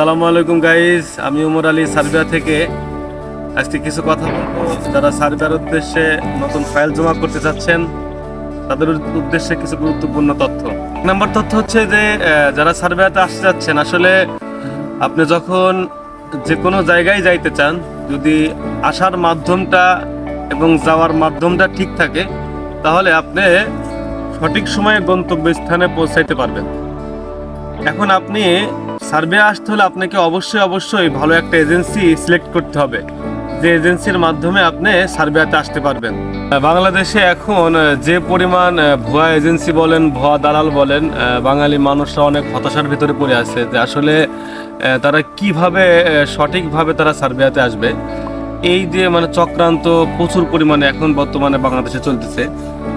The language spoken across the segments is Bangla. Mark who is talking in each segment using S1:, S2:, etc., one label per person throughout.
S1: আসসালামু আলাইকুম গাইজ আমি উমর আলী সার্বিয়া থেকে। আজকে কিছু কথা বলব। যারা সার্বিয়ার উদ্দেশ্যে নতুন ফাইল জমা করতে চাচ্ছেন, তাদের উদ্দেশ্যে কিছু গুরুত্বপূর্ণ তথ্য। নম্বর তথ্য হচ্ছে যে যারা সার্বিয়াতে আসতে যাচ্ছেন আসলে আপনি যখন যে কোনো জায়গায় যাইতে চান, যদি আসার মাধ্যমটা এবং যাওয়ার মাধ্যমটা ঠিক থাকে, তাহলে আপনি সঠিক সময়ে গন্তব্যস্থানে পৌঁছাইতে পারবেন। এখন আপনি সার্ভে আসতে হলে আপনাকে অবশ্যই অবশ্যই ভালো একটা এজেন্সি সিলেক্ট করতে হবে। যে এজেন্সির মাধ্যমে আপনি সার্ভেতে আসতে পারবেন। বাংলাদেশে এখন যে পরিমাণ ভুয়া এজেন্সি বলেন, ভুয়া দালাল বলেন বাঙালি মানুষরা অনেক হতাশার ভিতরে পড়ে আছে যে আসলে তারা কীভাবে সঠিকভাবে তারা সার্ভেতে আসবে। এই যে মানে চক্রান্ত প্রচুর পরিমাণে এখন বর্তমানে বাংলাদেশে চলতেছে।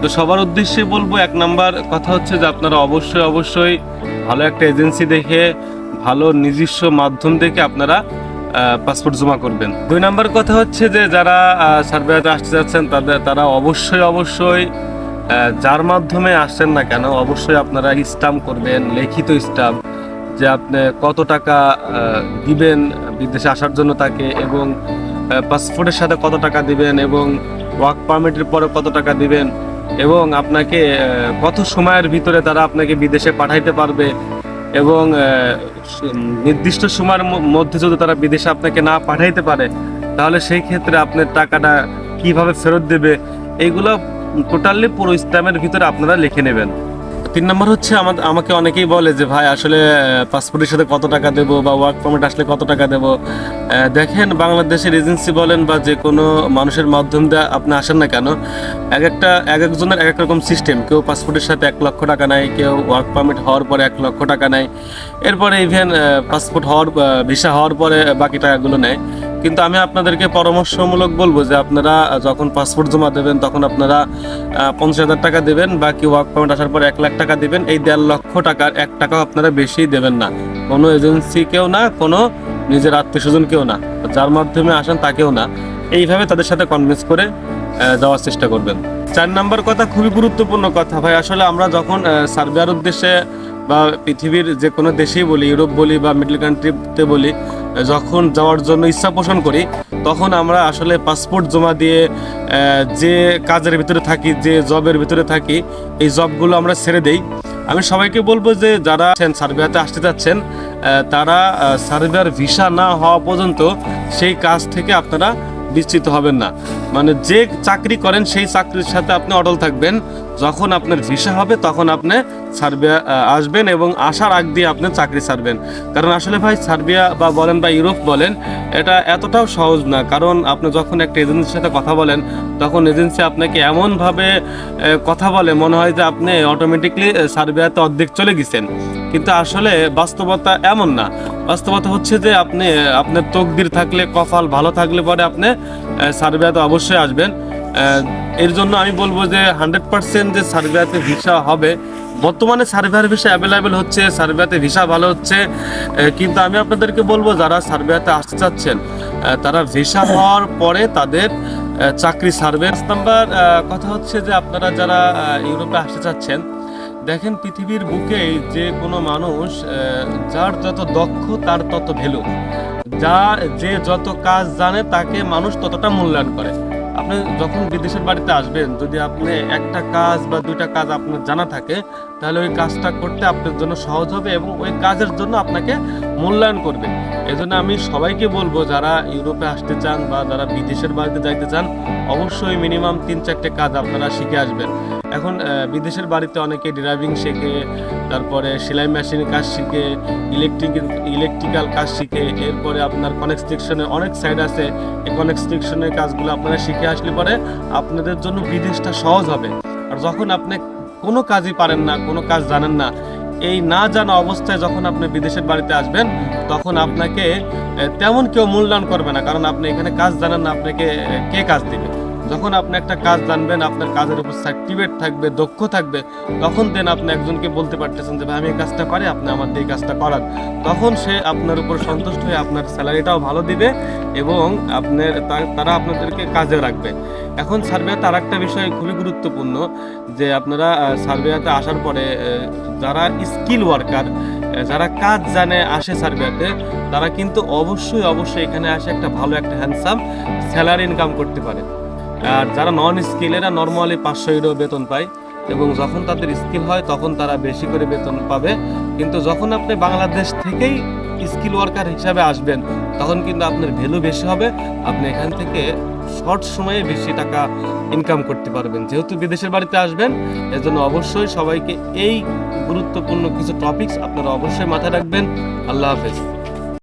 S1: তো সবার উদ্দেশ্যে বলব, এক নাম্বার কথা হচ্ছে যে আপনারা অবশ্যই অবশ্যই ভালো একটা এজেন্সি দেখে ভালো নিজস্ব মাধ্যম থেকে আপনারা পাসপোর্ট জমা করবেন। দুই নাম্বার কথা হচ্ছে যে, যারা সার্ভেতে আসতে যাচ্ছেন, তাদের, তারা অবশ্যই অবশ্যই যার মাধ্যমে আসছেন না কেন, অবশ্যই আপনারা স্টাম্প করবেন, লিখিত স্টাম্প যে আপনি কত টাকা দিবেন বিদেশে আসার জন্য তাকে এবং পাসপোর্টের সাথে কত টাকা দিবেন এবং ওয়ার্ক পারমিটের পরে কত টাকা দিবেন এবং আপনাকে কত সময়ের ভিতরে তারা আপনাকে বিদেশে পাঠাইতে পারবে এবং নির্দিষ্ট সময়ের মধ্যে যদি তারা বিদেশে আপনাকে না পাঠাইতে পারে, তাহলে সেই ক্ষেত্রে আপনার টাকাটা কীভাবে ফেরত দেবে এইগুলো টোটালি পুরো ইসলামের ভিতরে আপনারা লিখে নেবেন। তিন নম্বর হচ্ছে আমাকে অনেকেই বলে যে, ভাই, আসলে পাসপোর্টের সাথে কত টাকা দেবো বা ওয়ার্ক পারমিট আসলে কত টাকা দেবো? দেখেন, বাংলাদেশের এজেন্সি বলেন বা যে কোনো মানুষের মাধ্যম দিয়ে আপনি আসেন না কেন, এক একটা, এক একজনের এক এক রকম সিস্টেম কেউ পাসপোর্টের সাথে এক লক্ষ টাকা নেয়, কেউ ওয়ার্ক পারমিট হওয়ার পরে এক লক্ষ টাকা নেয়। এরপরে ইভেন পাসপোর্ট হওয়ার ভিসা হওয়ার পরে বাকি টাকাগুলো নেয়। কিন্তু আমি আপনাদেরকে পরামর্শমূলক বলব যে আপনারা যখন পাসপোর্ট জমা দেবেন, তখন আপনারা পঞ্চাশ হাজার টাকা দেবেন বা বাকি ওয়ার্ক পারমিট আসার পর এক লাখ টাকা দেবেন, এই দেড় লক্ষ টাকার এক টাকাও আপনারা বেশি দেবেন না। কোনো এজেন্সি কেউ না, কোনো নিজের আত্মীয় স্বজন কেউ না। যার মাধ্যমে আসেন তাকেও না। এইভাবে তাদের সাথে কনভিন্স করে যাওয়ার চেষ্টা করবেন। চার নাম্বার কথা, খুবই গুরুত্বপূর্ণ কথা ভাই। আসলে আমরা যখন সার্ভেয়ার উদ্দেশ্যে বা পৃথিবীর যে কোনো দেশেই বলি, ইউরোপ বলি বা মিডল কান্ট্রিতে বলি যখন যাওয়ার জন্য ইচ্ছা পোষণ করি, তখন আমরা আসলে পাসপোর্ট জমা দিয়ে যে কাজের ভিতরে থাকি, যে জবের ভিতরে থাকি, এই জবগুলো আমরা ছেড়ে দেই। আমি সবাইকে বলব যে, যারা সার্বিয়াতে আসতে যাচ্ছেন তারা সার্বিয়ার ভিসা না হওয়া পর্যন্ত সেই কাজ থেকে আপনারা বিস্তৃত হবেন না। মানে যে চাকরি করেন সেই চাকরির সাথে আপনি অটল থাকবেন। যখন আপনার ভিসা হবে তখন আপনি সার্বিয়া আসবেন এবং আসার আগ দিয়ে আপনি চাকরি ছাড়বেন কারণ আসলে ভাই সার্বিয়া বা বলেন বা ইউরোপ বলেন, এটা এতটাও সহজ না। কারণ আপনি যখন একটা এজেন্সির সাথে কথা বলেন, তখন এজেন্সি আপনাকে এমনভাবে কথা বলে, মনে হয় যে আপনি অটোমেটিকলি সার্বিয়াতে অর্ধেক চলে গেছেন। কিন্তু আসলে বাস্তবতা এমন না। বাস্তবতা হচ্ছে যে আপনি আপনার তকদির থাকলে, কপাল ভালো থাকলে পরে আপনি সার্বিয়াতে অবশ্যই আসবেন। এর জন্য আমি বলব যে হান্ড্রেড পার্সেন্ট যে সার্বিয়াতে ভিসা হবে, বর্তমানে সার্বিয়ার ভিসা অ্যাভেলেবেল হচ্ছে সার্বিয়াতে ভিসা ভালো হচ্ছে। কিন্তু আমি আপনাদেরকে বলব, যারা সার্বিয়াতে আসতে চাচ্ছেন তারা ভিসা হওয়ার পরে তাদের চাকরি সার্ভে নাম্বার কথা হচ্ছে যে আপনারা যারা ইউরোপে আসতে চাচ্ছেন, দেখেন পৃথিবীর বুকে যে কোনো মানুষ যার যত দক্ষ, তার তত ভ্যালু যা, যে যত কাজ জানে, তাকে মানুষ ততটা মূল্যায়ন করে। আপনি যখন বিদেশের বাড়িতে আসবেন, যদি আপনি একটা কাজ বা দুইটা কাজ আপনার জানা থাকে, তাহলে ওই কাজটা করতে আপনার জন্য সহজ হবে এবং ওই কাজের জন্য আপনাকে মূল্যায়ন করবে। এজন্য আমি সবাইকে বলব, যারা ইউরোপে আসতে চান বা যারা বিদেশের বাড়িতে যাইতে চান, অবশ্যই মিনিমাম তিন চারটে কাজ আপনারা শিখে আসবেন। এখন বিদেশের বাড়িতে অনেকে ড্রাইভিং শেখে, তারপরে সেলাই মেশিনের কাজ শিখে ইলেকট্রিক ইলেকট্রিক্যাল কাজ শিখে, এরপরে আপনার কনেকস্ট্রিকশনের অনেক সাইড আছে, এই কনেকস্ট্রিকশনের কাজগুলো আপনারা শিখে আসলে পরে আপনাদের জন্য বিদেশটা সহজ হবে। আর যখন আপনি কোনো কাজই পারেন না, কোনো কাজ জানেন না এই না জানা অবস্থায় যখন আপনি বিদেশের বাড়িতে আসবেন, তখন আপনাকে তেমন কেউ মূল্যায়ন করবে না। কারণ আপনি এখানে কাজ জানেন না, আপনাকে কে কাজ দিবে? যখন আপনি একটা কাজ জানবেন আপনার কাজের উপর সার্টিফিকেট থাকবে দক্ষ থাকবে তখন দেন আপনি একজনকে বলতে পারতেছেন যে ভাই আমি এই কাজটা পারি আপনি আমার দিয়ে এই কাজটা করান। তখন সে আপনার উপর সন্তুষ্ট হয়ে আপনার স্যালারিটাও ভালো দিবে এবং আপনার তারা আপনাদেরকে কাজে রাখবে। এখন সার্ভেতে আর একটা বিষয় খুবই গুরুত্বপূর্ণ যে আপনারা আহ, সার্ভেতে আসার পরে যারা স্কিল ওয়ার্কার যারা কাজ জানে আসে সার্বিয়াতে তারা কিন্তু অবশ্যই অবশ্যই এখানে আসে একটা ভালো একটা হ্যান্ডসাম স্যালারি ইনকাম করতে পারে। আর যারা নন স্কিল এরা নর্মালি পাঁচশো ইউরো বেতন পায়। এবং যখন তাদের স্কিল হয়, তখন তারা বেশি করে বেতন পাবে। কিন্তু যখন আপনি বাংলাদেশ থেকেই স্কিল ওয়ার্কার হিসাবে আসবেন, তখন কিন্তু আপনার ভ্যালু বেশি হবে। আপনি এখান থেকে শর্ট সময়ে বেশি টাকা ইনকাম করতে পারবেন। যেহেতু বিদেশের বাড়িতে আসবেন, এজন্য অবশ্যই সবাইকে এই গুরুত্বপূর্ণ কিছু টপিকস আপনারা অবশ্যই মাথায় রাখবেন। আল্লাহ হাফেজ।